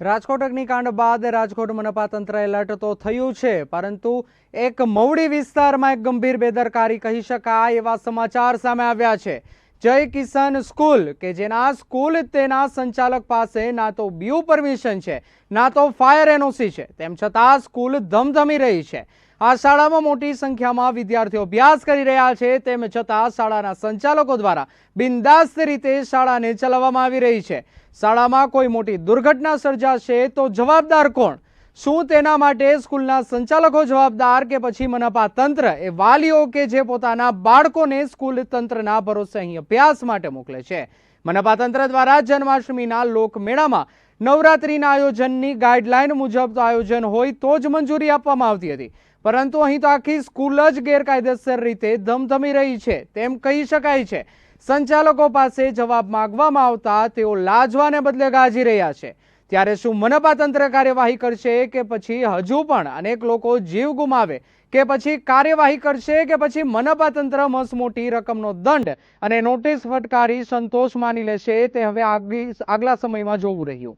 રાજકોટ અગ્નિકાંડ બાદ રાજકોટ મનપા તંત્ર એલર્ટ તો થયું છે, પરંતુ એક મવડી વિસ્તારમાં એક ગંભીર બેદરકારી કહી શકાય એવા સમાચાર સામે આવ્યા છે. જય કિશન સ્કૂલ, કે જેના સ્કૂલ તેના સંચાલક પાસે ના તો બીયુ પરમિશન છે, ના તો ફાયર એનઓસી છે, તેમ છતાં સ્કૂલ ધમધમી રહી છે. આ શાળામાં મોટી સંખ્યામાં વિદ્યાર્થીઓ અભ્યાસ કરી રહ્યા છે, તેમ છતાં શાળાના સંચાલકો દ્વારા બિંદાસ્ત રીતે શાળાને ચલાવવામાં આવી રહી છે. શાળામાં કોઈ મોટી દુર્ઘટના સર્જાશે તો જવાબદાર કોણ? શું તેના માટે સ્કૂલના સંચાલકો જવાબદાર કે પછી મનપા તંત્ર? એ વાલીઓ કે જે પોતાના બાળકોને સ્કૂલ તંત્રના ભરોસે અહીં અભ્યાસ માટે મોકલે છે. મનપા તંત્ર દ્વારા જન્માષ્ટમીના લોકમેળામાં નવરાત્રિના આયોજનની ગાઈડલાઈન મુજબ આયોજન હોય તો જ મંજૂરી આપવામાં આવતી હતી. પરંતુ અહીં તો આખી સ્કૂલ જ ગેરકાયદેસર રીતે ધમધમી રહી છે. તેમ કહી શકાય છે. સંચાલકો પાસે જવાબ માંગવામાં આવતા તેઓ લાજવાને બદલે ગાજી રહ્યા છે. ત્યારે શું મનપા તંત્ર કાર્યવાહી કરશે કે પછી હજુ પણ અનેક લોકો જીવ ગુમાવે? કે પછી કાર્યવાહી કરશે કે પછી મનપા તંત્ર મસમોટી રકમનો દંડ અને નોટિસ ફટકારી સંતોષ માની લેશે તે હવે આગલી આગલા સમયમાં જોવું રહ્યું.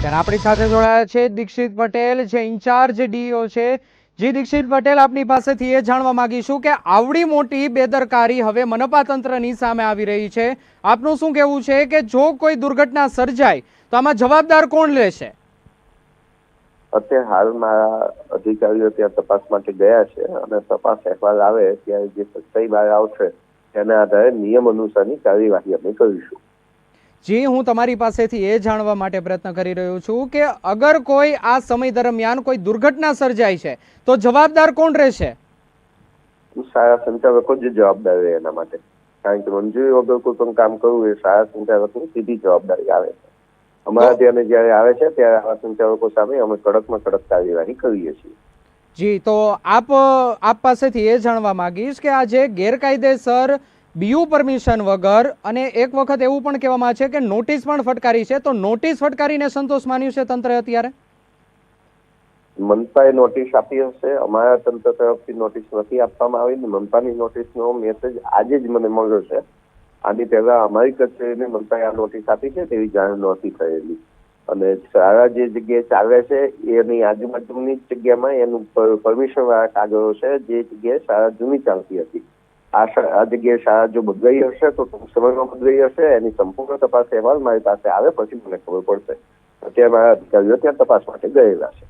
ત્યારે આપણી સાથે જોડાયા છે દીક્ષિત પટેલ, જે ઇન્ચાર્જ ડીઓ છે. જી દીક્ષિત પટેલ, આપની પાસેથી એ જાણવા માંગીશું કે આવડી મોટી બેદરકારી હવે મનપા તંત્રની સામે આવી રહી છે. આપનું શું કહેવું છે કે જો કોઈ દુર્ઘટના સર્જાય, તો આમાં જવાબદાર કોણ લેશે? અત્યારે હાલ મારા અધિકારીઓ ત્યાં તપાસ માટે ગયા છે અને તપાસ અહેવાલ આવે ત્યારે જે સચ્ચાઈ બહાર આવશે, તેના આધારે નિયમ અનુસારની કાર્યવાહી અમે કરીશું. જી હું તમારી પાસેથી એ જાણવા માટે પ્રયત્ન કરી રહ્યો છું કે અગર કોઈ આ સમય દરમિયાન કોઈ દુર્ઘટના સર્જાય છે તો જવાબદાર કોણ રહેશે? સારા સંચાલકો જ જવાબદાર રહે એના માટે. કારણ કે મંજૂરી વગર કોઈ પણ કામ કરવું એ સારા સંચાલકની સીધી જવાબદારી આવે છે. અમારા ત્યાં જયારે આવે છે ત્યારે આવા સંચાલકો સામે અમે કડકમાં કડક કાર્યવાહી કરીએ છીએ. જી તો આપ આપ પાસેથી એ જાણવા માંગીશ કે આ જે ગેરકાયદેસર બીયુ પરમિશન વગર અને એક વખત એવું પણ કહેવામાં છે કે નોટિસ પણ ફટકારી છે. તો નોટિસ ફટકારીને સંતોષ માન્યું છે તંત્ર અત્યારે? મનપાએ નોટિસ આપી હશે. અમારા તંત્ર તરફથી નોટિસ નથી આપવામાં આવી મનપાની નોટિસનો મેસેજ આજે જ મને મળ્યો છે. આની પહેલા અમારી કચેરીને મનપાએ આ નોટિસ આપી છે તેવી જાણ નહોતી થયેલી. અને શાળા જે જગ્યાએ ચાલે છે, એની આજુબાજુની જગ્યામાં એનું પરમિશન વાળા કાગળો છે. જે જગ્યાએ શાળા જૂની ચાલતી હતી. આ જગ્યાએ શાળા જો બદલાઈ હશે તો ટૂંક સમયમાં બદલાઈ હશે એની સંપૂર્ણ તપાસ અહેવાલ મારી પાસે આવે પછી મને ખબર પડશે. અત્યારે મારા અધિકારીઓ ત્યાં તપાસ માટે ગયેલા છે.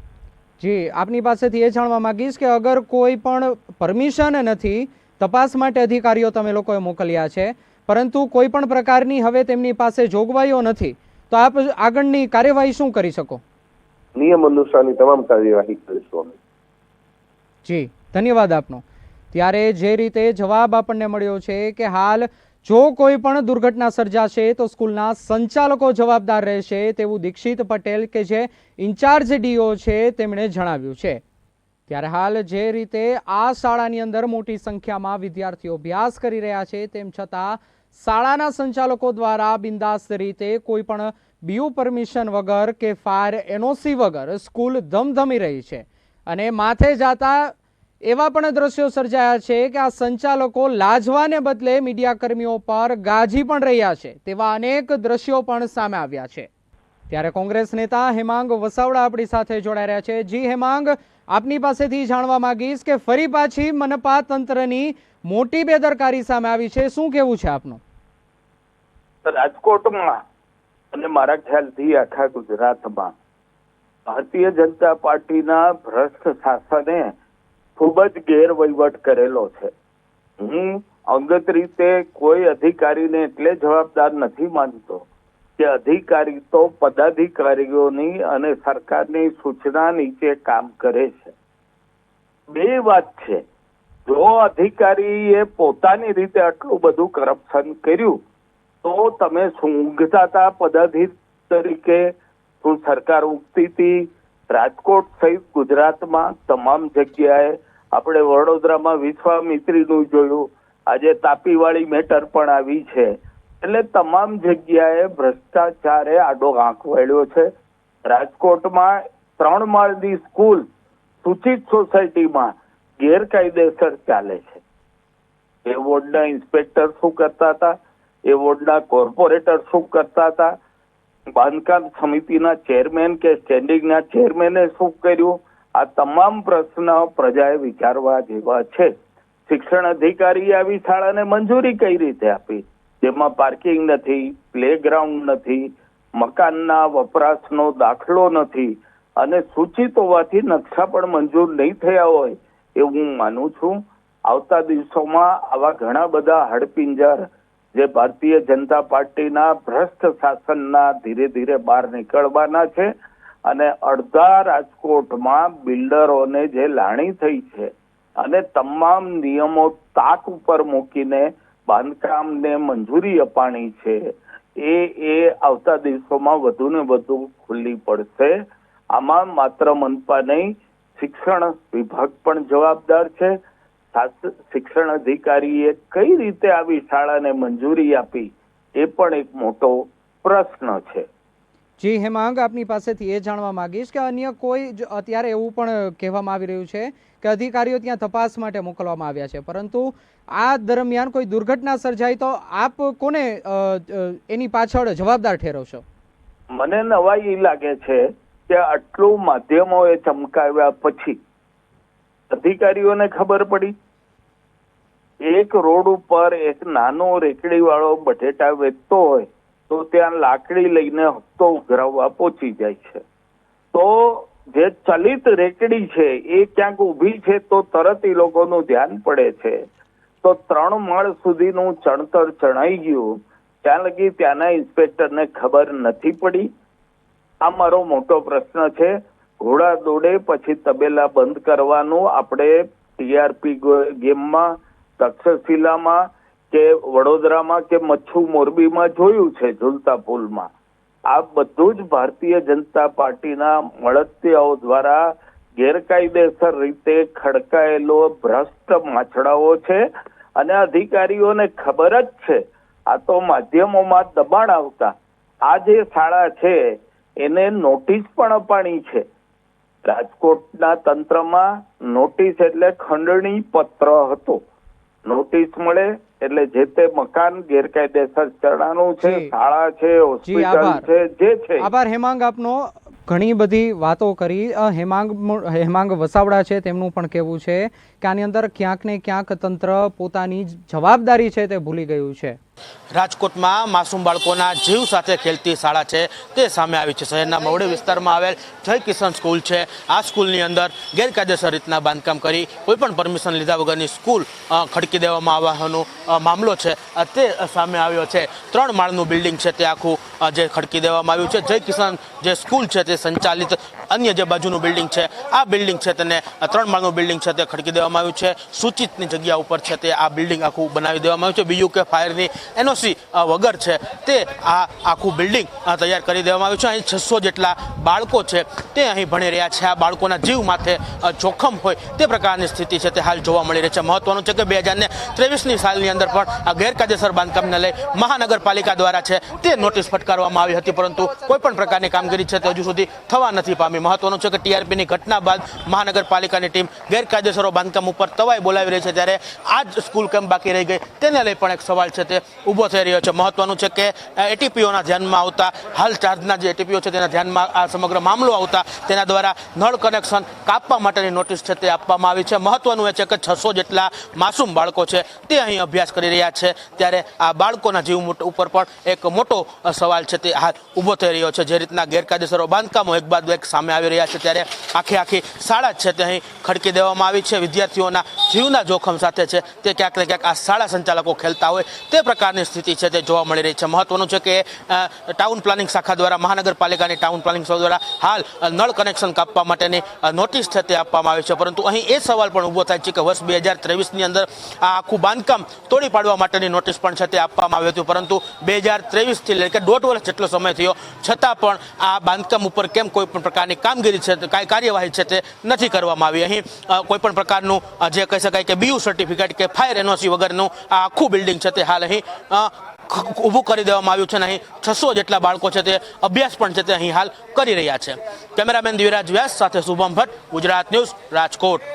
જી આપની પાસેથી એ જાણવા માંગીશ કે અગર કોઈ પણ પરમિશન નથી તપાસ માટે અધિકારીઓ તમે લોકોએ મોકલ્યા છે પરંતુ કોઈ પણ પ્રકારની હવે તેમની પાસે જોગવાઈઓ નથી તો આપ આગળની કાર્યવાહી શું કરી શકો? નિયમ અનુસારની તમામ કાર્યવાહી કરીશું અમે. જી ધન્યવાદ આપનો. ત્યારે જે રીતે જવાબ આપણને મળ્યો છે કે હાલ જો કોઈ પણ દુર્ઘટના સર્જાશે તો સ્કૂલના સંચાલકો જવાબદાર રહેશે તેવું દીક્ષિત પટેલ કે જે ઇન્ચાર્જ ડીઓ છે તેમણે જણાવ્યું છે. ત્યારે હાલ જે રીતે આ શાળાની અંદર મોટી સંખ્યામાં વિદ્યાર્થીઓ અભ્યાસ કરી રહ્યા છે તેમ છતાં શાળાના સંચાલકો દ્વારા બિંદાસ્ત રીતે કોઈ પણ બીયુ પરમિશન વગર કે ફાયર એનઓસી વગર સ્કૂલ ધમધમી રહી છે અને માથે જાતા એવા પણ દ્રશ્યો સર્જાયા છે કે આ સંચાલકો લાજવાને બદલે મીડિયા કર્મીઓ પર ગાજી પણ રહ્યા છે તેવા અનેક દ્રશ્યો પણ સામે આવ્યા છે. ત્યારે કોંગ્રેસ નેતા હેમાંગ વસાવડા આપણી સાથે જોડાઈ રહ્યા છે. જી હેમાંગ, આપની પાસેથી જાણવા માંગીશ કે ફરી પાછી મનપા તંત્રની મોટી બેદરકારી સામે આવી છે. શું કેવું છે આપનું? રાજકોટમાં અને મારા ખ્યાલથી આખા ગુજરાતમાં ભારતીય જનતા પાર્ટીના ભ્રષ્ટ શાસને ખૂબ જ ગેરવહીવટ કરેલો છે. હું અંગત રીતે કોઈ અધિકારીને એટલે જવાબદાર નથી માનતો કે અધિકારી તો પદાધિકારીઓની અને સરકારની સૂચના નીચે કામ કરે છે. બે વાત છે. જો અધિકારીએ પોતાની રીતે આટલું બધું કરપ્શન કર્યું, તો તમે ઊંઘતા પદાધિક તરીકે શું સરકાર ઉગતી હતી? રાજકોટ સહિત ગુજરાતમાં તમામ જગ્યાએ આપણે વડોદરામાં વિશ્વામિત્રીનું જોયું. આજે તાપીવાળી મેટર પણ આવી છે. એટલે તમામ જગ્યાએ ભ્રષ્ટાચારે આડો આંખ વળ્યો છે. રાજકોટમાં ત્રણ માળની સ્કૂલ સૂચિત સોસાયટીમાં ગેરકાયદેસર ચાલે છે. એ વોર્ડના ઇન્સ્પેક્ટર શું કરતા હતા? એ વોર્ડના કોર્પોરેટર શું કરતા હતા? બાંધકામ સમિતિના ચેરમેન કે સ્ટેન્ડિંગના ચેરમેને શું કર્યું? આ તમામ પ્રશ્ન પ્રજાએ વિચારવા જેવા છે. શિક્ષણ અધિકારીએ આવી શાળાને મંજૂરી કઈ રીતે આપી? જેમાં પાર્કિંગ નથી પ્લેગ્રાઉન્ડ નથી, મકાનના વપરાશનો દાખલો નથી અને સૂચિત હોવાથી નકશા પણ મંજૂર નહીં થયા હોય એવું હું માનું છું. આવતા દિવસોમાં આવા ઘણા બધા હડપિંજર જે ભારતીય જનતા પાર્ટીના ભ્રષ્ટ શાસનના ધીરે ધીરે બહાર નીકળવાના છે અને અડધા રાજકોટમાં બિલ્ડરોને જે લાણી થઈ છે અને તમામ નિયમો તાક ઉપર મૂકીને બાંધકામને મંજૂરી અપાણી છે, એ એ આવતા દિવસોમાં વધુ ને વધુ ખુલ્લી પડશે. આમાં માત્ર મનપા નહીં, શિક્ષણ વિભાગ પણ જવાબદાર છે. શિક્ષણ અધિકારીએ કઈ રીતે આવી શાળાને મંજૂરી આપી, એ પણ એક મોટો પ્રશ્ન છે. જી હેમાંગ આપની પાસેથી એ જાણવા માંગીશ કે અન્ય કોઈ અત્યારે એવું પણ કહેવામાં આવી રહ્યું છે કે અધિકારીઓ ત્યાં તપાસ માટે મોકલવામાં આવ્યા છે. પરંતુ આ દરમિયાન કોઈ દુર્ઘટના સર્જાય તો આપ કોને એની પાછળ જવાબદાર ઠેરવશો? મને નવાઈ એ લાગે છે કે આટલું માધ્યમોએ ચમકાવ્યા પછી અધિકારીઓને ખબર પડી? એક રોડ ઉપર એક નાનો રેકડી વાળો બટેટા વેચતો હોય તો ત્યાં લાકડી લઈને હપ્તો ઉઘરાવવા પહોંચી જાય છે. તો જે ચલિત રેકડી છે, એ ક્યાંક ઊભી છે તો તરત એ લોકોનું ધ્યાન પડે છે. તો ત્રણ માળ સુધીનું ચણતર ચણાઈ ગયું. ત્યાં લગી ત્યાંના ઇન્સ્પેક્ટરને ખબર નથી પડી. આ મારો મોટો પ્રશ્ન છે. ઘોડા દોડે પછી તબેલા બંધ કરવાનું આપણે ટીઆરપી ગેમમાં, તક્ષશિલામાં કે વડોદરામાં કે મચ્છુ મોરબીમાં જોયું છે ઝૂલતા પુલમાં. આ બધું જ ભારતીય જનતા પાર્ટીના મળતિયાઓ દ્વારા ગેરકાયદેસર રીતે ખડકાયેલો ભ્રષ્ટ માછડાઓ છે અને અધિકારીઓને ખબર જ છે. આ તો માધ્યમોમાં દબાણ આવતા. આ જે શાળા છે, એને નોટિસ પણ અપાણી છે. રાજકોટના તંત્રમાં નોટિસ એટલે ખંડણી પત્ર હતો. નોટિસ મળે એટલે જે તે મકાન ગેરકાયદેસર ચડાનું છે શાળા છે હોસ્પિટલ આભાર. છે જે છે. આભાર હેમાંગ આપનો ઘણી બધી વાતો કરી. હેમાંગ હેમાંગ વસાવડા છે તેમનું પણ કહેવું છે કે આની અંદર ક્યાંક ને ક્યાંક તંત્ર પોતાની જવાબદારી છે તે ભૂલી ગયું છે. રાજકોટમાં માસૂમ બાળકોના જીવ સાથે ખેલતી શાળા છે, તે સામે આવી છે. શહેરના મવડી વિસ્તારમાં આવેલ જય કિશન સ્કૂલ છે. આ સ્કૂલની અંદર ગેરકાયદેસર રીતના બાંધકામ કરી કોઈ પણ પરમિશન લીધા વગરની સ્કૂલ ખડકી દેવામાં આવવાનો મામલો છે. તે સામે આવ્યો છે. ત્રણ માળનું બિલ્ડિંગ છે તે આખું જે ખડકી દેવામાં આવ્યું છે. જય કિશન જે સ્કૂલ છે તે સંચાલિત અન્ય જે બાજુનું બિલ્ડિંગ છે, આ બિલ્ડિંગ છે તેને ત્રણ માળનું બિલ્ડિંગ છે તે ખડકી દેવામાં આવ્યું છે. સૂચિતની જગ્યા ઉપર છે તે આ બિલ્ડિંગ આખું બનાવી દેવામાં આવ્યું છે. બીજું કે ફાયરની એનઓસી વગર છે તે આ આખું બિલ્ડિંગ તૈયાર કરી દેવામાં આવ્યું છે. અહીં છસો જેટલા બાળકો છે તે અહીં ભણી રહ્યા છે. આ બાળકોના જીવ માથે જોખમ હોય તે પ્રકારની સ્થિતિ છે તે હાલ જોવા મળી રહી છે. મહત્વનું છે કે બે હજાર ને ત્રેવીસની સાલની અંદર પણ આ ગેરકાયદેસર બાંધકામને લઈ મહાનગરપાલિકા દ્વારા છે તે નોટિસ ફટકારવામાં આવી હતી, પરંતુ કોઈ પણ પ્રકારની કામગીરી છે તે હજુ સુધી થવા નથી પામી. મહત્વનું છે કે ટીઆરપીની ઘટના બાદ મહાનગરપાલિકાની ટીમ ગેરકાયદેસરો બાંધકામ ઉપર તવાઈ બોલાવી રહી છે ત્યારે આ જ સ્કૂલ કેમ બાકી રહી ગઈ. તેને લઈ પણ એક સવાલ છે તે ઊભો થઈ રહ્યો છે. મહત્વનું છે કે એટીપીઓના ધ્યાનમાં આવતા, હાલ ચાર્જના જે એટીપીઓ છે તેના ધ્યાનમાં આ સમગ્ર મામલો આવતા, તેના દ્વારા નળ કનેક્શન કાપવા માટેની નોટિસ છે તે આપવામાં આવી છે. મહત્વનું એ છે કે છસો જેટલા માસૂમ બાળકો છે તે અહીં અભ્યાસ કરી રહ્યા છે. ત્યારે આ બાળકોના જીવ ઉપર પણ એક મોટો સવાલ છે તે હાલ ઊભો થઈ રહ્યો છે. જે રીતના ગેરકાયદેસરો બાંધકામો એક બાદ એક સામે આવી રહ્યા છે ત્યારે આખી આખી શાળા છે તે અહીં ખડકી દેવામાં આવી છે. વિદ્યાર્થીઓના જીવના જોખમ સાથે છે તે ક્યાંક ને ક્યાંક આ શાળા સંચાલકો ખેલતા હોય તે પ્રકારની સ્થિતિ છે તે જોવા મળી રહી છે. મહત્વનું છે કે ટાઉન પ્લાનિંગ શાખા દ્વારા, મહાનગરપાલિકાની ટાઉન પ્લાનિંગ શાખા દ્વારા હાલ નળ કનેક્શન કાપવા માટેની નોટિસ છે તે આપવામાં આવી છે. પરંતુ અહીં એ સવાલ પણ ઊભો થાય છે કે વર્ષ બે હજાર ત્રેવીસની અંદર આ આખું બાંધકામ તોડી પાડવા માટેની નોટિસ પણ છે તે આપવામાં આવ્યું હતું. પરંતુ બે હજાર ત્રેવીસથી લઈ કે દોઢ વર્ષ જેટલો સમય થયો, છતાં પણ આ બાંધકામ ઉપર કેમ કોઈ પણ પ્રકારની પ્રકારની કામગીરી છે કાંઈ કાર્યવાહી છે તે નથી કરવામાં આવી. અહીં કોઈપણ પ્રકારનું જે કહી શકાય કે બીયુ સર્ટિફિકેટ કે ફાયર એનઓસી વગરનું આ આખું બિલ્ડિંગ છે તે હાલ અહીં ઊભું કરી દેવામાં આવ્યું છે અને અહીં છસો જેટલા બાળકો છે તે અભ્યાસ પણ છે તે અહીં હાલ કરી રહ્યા છે. કેમેરામેન દિવ્યરાજ વ્યાસ સાથે શુભમ ભટ્ટ, ગુજરાત ન્યૂઝ, રાજકોટ.